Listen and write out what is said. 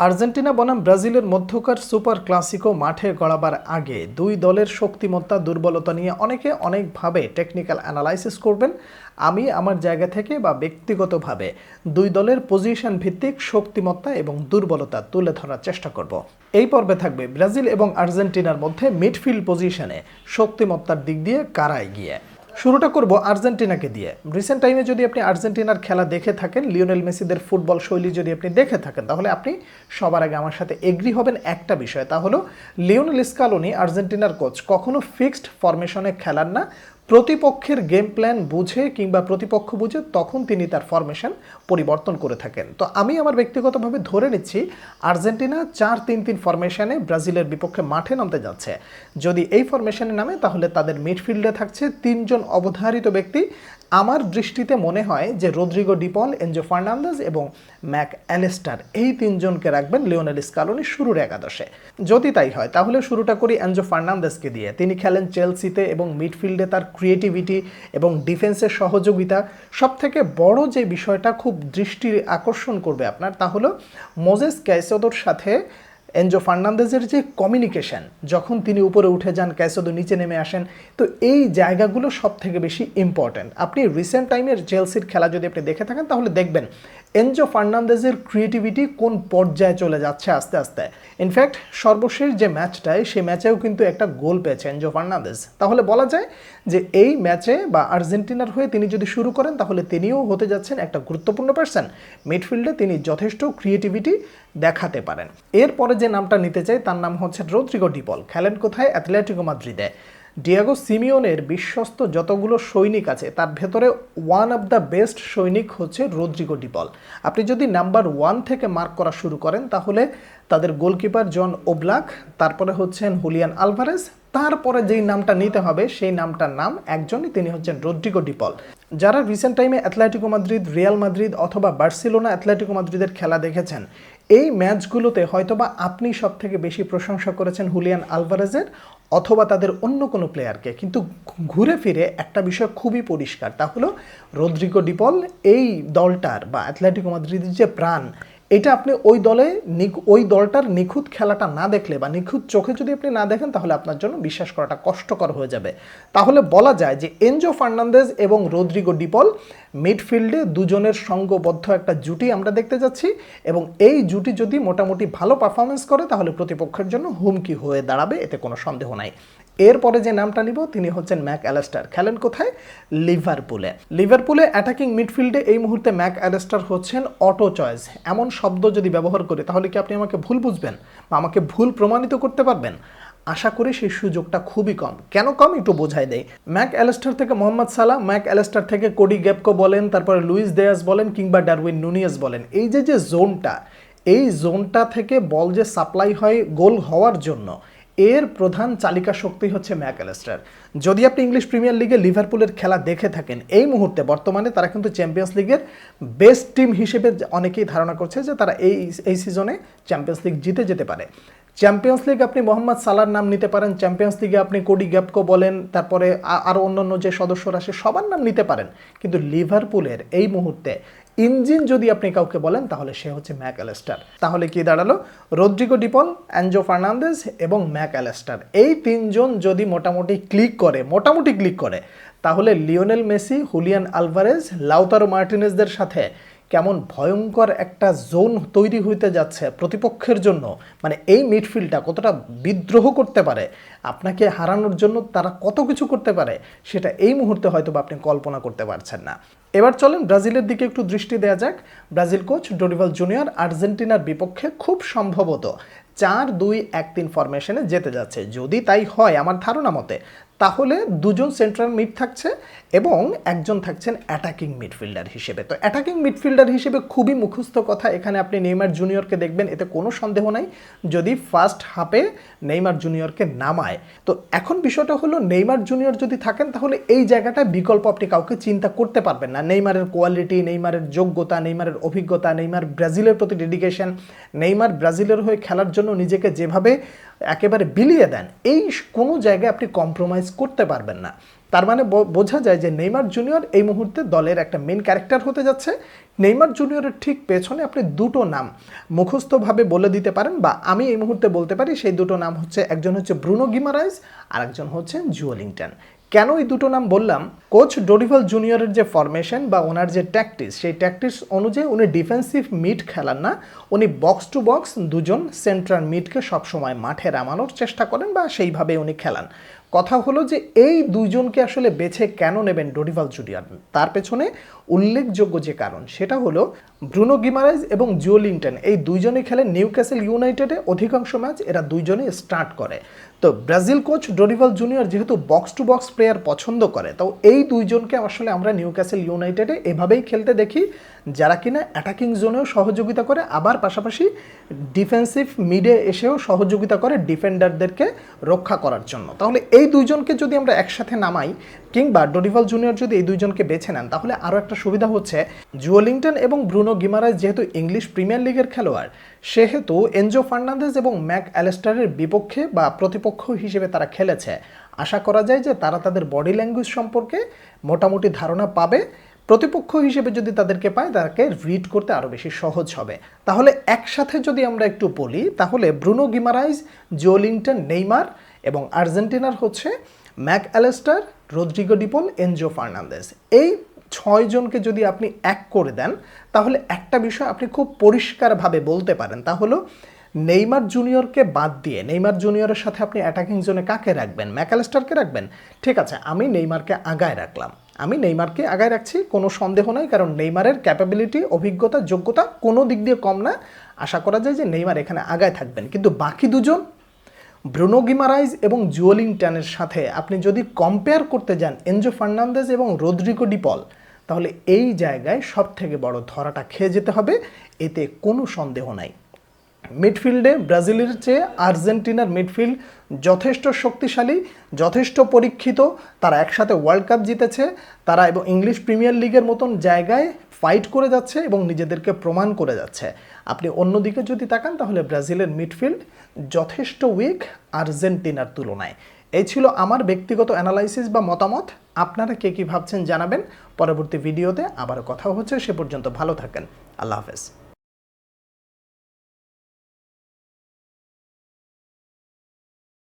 Argentina বনাম ব্রাজিলের মধ্যকার সুপার ক্লাসিকো মাঠে গড়াবার আগে দুই দলের শক্তিমত্তা, দুর্বলতা নিয়ে অনেকে অনেকভাবে টেকনিক্যাল অ্যানালাইসিস করবেন। আমি আমার জায়গা থেকে বা ব্যক্তিগতভাবে দুই দলের পজিশন ভিত্তিক শক্তিমত্তা এবং দুর্বলতা তুলে ধরার চেষ্টা করব। এই পর্বে থাকবে ব্রাজিল এবং আর্জেন্টিনার মধ্যে মিডফিল্ড পজিশনে শক্তিমত্তার দিক দিয়ে কারা এগিয়ে? শুরুটা করব আর্জেন্টিনাকে দিয়ে। রিসেন্ট টাইমে যদি আপনি আর্জেন্টিনার খেলা দেখে থাকেন, লিওনেল মেসিদের ফুটবল শৈলী যদি আপনি দেখে থাকেন, তাহলে আপনি সবার আগে আমার সাথে এগ্রি হবেন একটা বিষয়, তা হলো লিওনেল স্কালোনি আর্জেন্টিনার কোচ কখনো ফিক্সড ফরমেশনে খেলার না প্রতিপক্ষের গেম প্ল্যান বুঝে কিংবা প্রতিপক্ষ বুঝে তখন তিনি তার ফরমেশন পরিবর্তন করে থাকেন। তো আমি আমার ব্যক্তিগতভাবে ধরে নিচ্ছি, আর্জেন্টিনা চার তিন তিন ফরমেশনে ব্রাজিলের বিপক্ষে মাঠে নামতে যাচ্ছে। যদি এই ফরমেশনে নামে, তাহলে তাদের মিডফিল্ডে থাকছে তিনজন অবধারিত ব্যক্তি। আমার দৃষ্টিতে মনে হয় যে Rodrigo De Paul Enzo Fernandez এবং ম্যাক অ্যালেস্টার এই তিনজনকে রাখবেন লিওনেল স্কালোনি শুরুর একাদশে। যদি তাই হয়, তাহলে শুরুটা করি এনজো ফার্নান্দেজকে দিয়ে। তিনি খেলেন চেলসিতে এবং মিডফিল্ডে তার ক্রিয়েটিভিটি এবং ডিফেন্সের সহযোগিতা সব থেকে বড় যে বিষয়টা খুব দৃষ্টি আকর্ষণ করবে আপনার তা হলো মোজেস ক্যাসোদোর সাথে এনজো ফার্নান্দেজের যে কমিউনিকেশন যখন তিনি উপরে উঠে যান ক্যাসোদো নিচে নেমে আসেন, তো এই জায়গাগুলো সব থেকে বেশি ইম্পর্ট্যান্ট আপনি রিসেন্ট টাইমের জেলসির খেলা যদি আপনি দেখে থাকেন, তাহলে দেখবেন এনজো ফার্নান্দেজের ক্রিয়েটিভিটি কোন পর্যায়ে চলে যাচ্ছে আস্তে আস্তে? ইনফ্যাক্ট সর্বশেষ যে ম্যাচটায়, সেই ম্যাচেও কিন্তু একটা গোল পেয়েছে এনজো ফার্নান্দেজ। তাহলে বলা যায় যে এই ম্যাচে বা আর্জেন্টিনার হয়ে তিনি যদি শুরু করেন, তাহলে তিনিও হতে যাচ্ছেন একটা গুরুত্বপূর্ণ পার্সন মিডফিল্ডে তিনি যথেষ্ট ক্রিয়েটিভিটি দেখাতে পারেন। এরপরে যে নামটা নিতে চাই, তার নাম হচ্ছে রদ্রিগো ডিপল। খেলেন কোথায়? অ্যাথলেটিকো মাদ্রিদে ডিয়াগো সিমিওনের বিশ্বস্ত যতগুলো সৈনিক আছে, তার ভেতরে ওয়ান অফ দ্য বেস্ট সৈনিক হচ্ছে রদ্রিগো ডিপল আপনি যদি নাম্বার ওয়ান থেকে মার্ক করা শুরু করেন, তাহলে তাদের গোলকিপার জন ওবলাক তারপরে হচ্ছেন হুলিয়ান আলভারেজ তারপরে যেই নামটা নিতে হবে, সেই নামটার নাম একজনই, তিনি হচ্ছেন রদ্রিগো ডিপল যারা রিসেন্ট টাইমে অ্যাথলেটিকো মাদ্রিদ রিয়াল মাদ্রিদ অথবা বার্সেলোনা অ্যাথলেটিকো মাদ্রিদের খেলা দেখেছেন, এই ম্যাচগুলোতে হয়তোবা আপনি সব থেকে বেশি প্রশংসা করেছেন হুলিয়ান আলভারেজের অথবা তাদের অন্য কোনো প্লেয়ারকে। কিন্তু ঘুরে ফিরে একটা বিষয় খুবই পরিষ্কার, তা হলো রদ্রিগো ডিপল এই দলটার বা অ্যাথলেটিকো মাদ্রিদের যে প্রাণ এটা আপনি ওই দলে ওই দলটার নিখুঁত খেলাটা না দেখলে বা নিখুঁত চোখে যদি আপনি না দেখেন, তাহলে আপনার জন্য বিশ্বাস করাটা কষ্টকর হয়ে যাবে। তাহলে বলা যায় যে, এনজো ফার্নান্দেজ এবং রদ্রিগো ডিপল মিডফিল্ডে দুজনের সঙ্গবদ্ধ একটা জুটি আমরা দেখতে যাচ্ছি এবং এই জুটি যদি মোটামুটি ভালো পারফরমেন্স করে, তাহলে প্রতিপক্ষের জন্য হুমকি হয়ে দাঁড়াবে, এতে কোনো সন্দেহ নাই। এরপরে যে নামটা নিব, তিনি হচ্ছেন ম্যাক অ্যালেস্টার। খেলেন কোথায়? লিভারপুলে। লিভারপুলে অ্যাটাকিং মিডফিল্ডে এই মুহূর্তে ম্যাক অ্যালেস্টার হচ্ছেন অটো চয়েস এমন শব্দ যদি ব্যবহার করে, তাহলে কি আপনি আমাকে ভুল বুঝবেন? বা আমাকে ভুল প্রমাণিত করতে পারবেন? আশা করি সেই সুযোগটা খুবই কম। কেন কম? একটু বোঝাই দেয় ম্যাক অ্যালেস্টার থেকে মোহাম্মদ সালাহ, ম্যাক অ্যালেস্টার থেকে কোডি গ্যাপকো বলেন, তারপরে লুইস দেয়াস বলেন, কিংবা ডারউইন নুনিয়াস বলেন। এই যে যে জোনটা এই জোনটা থেকে বল যে সাপ্লাই হয় গোল হওয়ার জন্য এর প্রধান চালিকা শক্তি হচ্ছে ম্যাক অ্যালেস্টার যদি আপনি ইংলিশ প্রিমিয়ার লিগে লিভারপুলের খেলা দেখে থাকেন, এই মুহূর্তে বর্তমানে তারা কিন্তু চ্যাম্পিয়ন্স লিগের বেস্ট টিম হিসেবে অনেকেই ধারণা করছে যে তারা এই এই সিজনে চ্যাম্পিয়ন্স লিগ জিতে যেতে পারে। চ্যাম্পিয়ন্স লিগ আপনি মোহাম্মদ সালার নাম নিতে পারেন, চ্যাম্পিয়ন্স লিগে আপনি কোডি গ্যাপকো বলেন, তারপরে আরও অন্যান্য যে সদস্যরা আসে সবার নাম নিতে পারেন। কিন্তু লিভারপুলের এই মুহূর্তে ইঞ্জিন যদি আপনি কাউকে বলেন, তাহলে সে হচ্ছে ম্যাক অ্যালেস্টার। তাহলে কি দাঁড়াল? Rodrigo De Paul Enzo Fernandez এবং ম্যাক অ্যালেস্টার। এই তিনজন যদি মোটামুটি ক্লিক করে, মোটামুটি ক্লিক করে, তাহলে Lionel Messi, Julian Alvarez, Lautaro মার্টিনেজদের সাথে কেমন ভয়ঙ্কর একটা জোন তৈরি হইতে যাচ্ছে প্রতিপক্ষের জন্য। মানে এই মিডফিল্ডটা কতটা বিদ্রোহ করতে পারে, আপনাকে হারানোর জন্য তারা কত কিছু করতে পারে, সেটা এই মুহূর্তে হয়তো আপনি কল্পনা করতে পারছেন না। এবার চলেন ব্রাজিলের দিকে একটু দৃষ্টি দেওয়া যাক। ব্রাজিল কোচ ডোরিভাল জুনিয়র আর্জেন্টিনার বিপক্ষে খুব সম্ভবত চার দুই এক তিন ফরমেশনে যেতে যাচ্ছে। যদি তাই হয়, আমার ধারণা মতে তাহলে দুজন সেন্ট্রাল মিড থাকছে এবং একজন থাকছেন অ্যাটাকিং মিডফিল্ডার হিসেবে। তো অ্যাটাকিং মিডফিল্ডার হিসেবে খুবই মুখস্থ কথা, এখানে আপনি নেইমার জুনিয়রকে দেখবেন, এতে কোনো সন্দেহ নাই। যদি ফার্স্ট হাফে নেইমার জুনিয়রকে নামায়, তো এখন বিষয়টা হলো নেইমার জুনিয়র যদি থাকেন, তাহলে এই জায়গাটায় বিকল্প আপনি কাউকে চিন্তা করতে পারবেন না। নেইমারের কোয়ালিটি নেইমারের যোগ্যতা, নেইমারের অভিজ্ঞতা, নেইমার ব্রাজিলের প্রতি ডেডিকেশন নেইমার ব্রাজিলের হয়ে খেলার জন্য নিজেকে যেভাবে একেবারে বিলিয়ে দেন, এই কোনো জায়গায় আপনি কম্প্রোমাইজ করতে পারবেন না। তার মানে বোঝা যায় যে নেইমার জুনিয়র এই মুহূর্তে দলের একটা মেন ক্যারেক্টার হতে যাচ্ছে। নেইমার জুনিয়রের ঠিক পেছনে আপনি দুটো নাম মুখস্থভাবে বলে দিতে পারেন বা আমি এই মুহূর্তে বলতে পারি সেই দুটো নাম হচ্ছে, একজন হচ্ছে ব্রুনো গিমারাইজ আর একজন হচ্ছেন জুয়েলিংটন কেন এই দুটো নাম বললাম? কোচ ডোরিভাল জুনিয়রের যে ফরমেশন বা ওনার যে ট্যাকটিস সেই ট্যাকটিস অনুযায়ী উনি ডিফেন্সিভ মিড খেলান না। উনি বক্স টু বক্স দুজন সেন্ট্রাল মিডকে সবসময় মাঠে নামানোর চেষ্টা করেন বা সেইভাবে উনি খেলান। কথা হলো যে এই দুইজনকে আসলে বেছে কেন নেবেন ডোরিভাল জুনিয়র তার পেছনে উল্লেখযোগ্য যে কারণ, সেটা হলো ব্রুনো গিমারাইজ এবং জিওলিংটন এই দুইজনে খেলে নিউ ক্যাসেল ইউনাইটেডে অধিকাংশ ম্যাচ এরা দুইজনে স্টার্ট করে। তো ব্রাজিল কোচ ডোরিভাল জুনিয়র যেহেতু বক্স টু বক্স প্লেয়ার পছন্দ করে, তো এই দুইজনকে আসলে আমরা নিউ ক্যাসেল ইউনাইটেডে এভাবেই খেলতে দেখি, যারা কিনা অ্যাটাকিং জোনেও সহযোগিতা করে, আবার পাশাপাশি ডিফেন্সিভ মিডে এসেও সহযোগিতা করে ডিফেন্ডারদেরকে রক্ষা করার জন্য। তাহলে এই দুইজনকে যদি আমরা একসাথে নামাই কিংবা ডোরিভাল জুনিয়র যদি এই দুইজনকে বেছে নেন, তাহলে আরও একটা সুবিধা হচ্ছে জুয়েলিংটন এবং ব্রুনো গিমারাজ যেহেতু ইংলিশ প্রিমিয়ার লিগের খেলোয়াড়, সেহেতু এনজো ফার্নান্দেজ এবং ম্যাক অ্যালেস্টারের বিপক্ষে বা প্রতিপক্ষ হিসেবে তারা খেলেছে। আশা করা যায় যে তারা তাদের বডি ল্যাঙ্গুয়েজ সম্পর্কে মোটামুটি ধারণা পাবে। প্রতিপক্ষ হিসেবে যদি তাদেরকে পায়, তাকে রিড করতে আরও বেশি সহজ হবে। তাহলে একসাথে যদি আমরা একটু বলি, তাহলে ব্রুনো গিমারাইজ জোলিংটন নেইমার এবং আর্জেন্টিনার হচ্ছে Mac Allister Rodrigo De Paul Enzo Fernandez এই ছয়জনকে যদি আপনি এক করে দেন, তাহলে একটা বিষয় আপনি খুব পরিষ্কারভাবে বলতে পারেন। তা হলো, নেইমার জুনিয়রকে বাদ দিয়ে, নেইমার জুনিয়রের সাথে আপনি অ্যাটাকিং জোনে কাকে রাখবেন? ম্যাকালেস্টারকে রাখবেন? ঠিক আছে, আমি নেইমারকে আগায় রাখলাম। আমি নেইমারকে আগায় রাখছি, কোনো সন্দেহ নাই, কারণ নেইমারের ক্যাপাবিলিটি অভিজ্ঞতা, যোগ্যতা কোনো দিক দিয়ে কম না। আশা করা যায় যে নেইমার এখানে আগায় থাকবেন। কিন্তু বাকি দুজন ব্রুনো গিমারাইজ এবং জুয়েলিংটনের সাথে আপনি যদি কম্পেয়ার করতে যান এনজো ফার্নান্দেজ এবং রদ্রিগো ডিপল তাহলে এই জায়গায় সব থেকে বড় ধরাটা খেয়ে যেতে হবে, এতে কোনো সন্দেহ নাই। মিডফিল্ডে ব্রাজিলের চেয়ে আর্জেন্টিনার মিডফিল্ড যথেষ্ট শক্তিশালী, যথেষ্ট পরীক্ষিত, তারা একসাথে ওয়ার্ল্ড কাপ জিতেছে, তারা এবং ইংলিশ প্রিমিয়ার লিগের মতন জায়গায় ফাইট করে যাচ্ছে এবং নিজেদেরকে প্রমাণ করে যাচ্ছে। আপনি অন্যদিকে যদি তাকান, তাহলে ব্রাজিলের মিডফিল্ড যথেষ্ট উইক আর্জেন্টিনার তুলনায়। এই ছিল আমার ব্যক্তিগত অ্যানালাইসিস বা মতামত। আপনারা কে কী ভাবছেন জানাবেন। পরবর্তী ভিডিওতে আবার কথা হচ্ছে। সে পর্যন্ত ভালো থাকেন। আল্লাহ হাফেজ।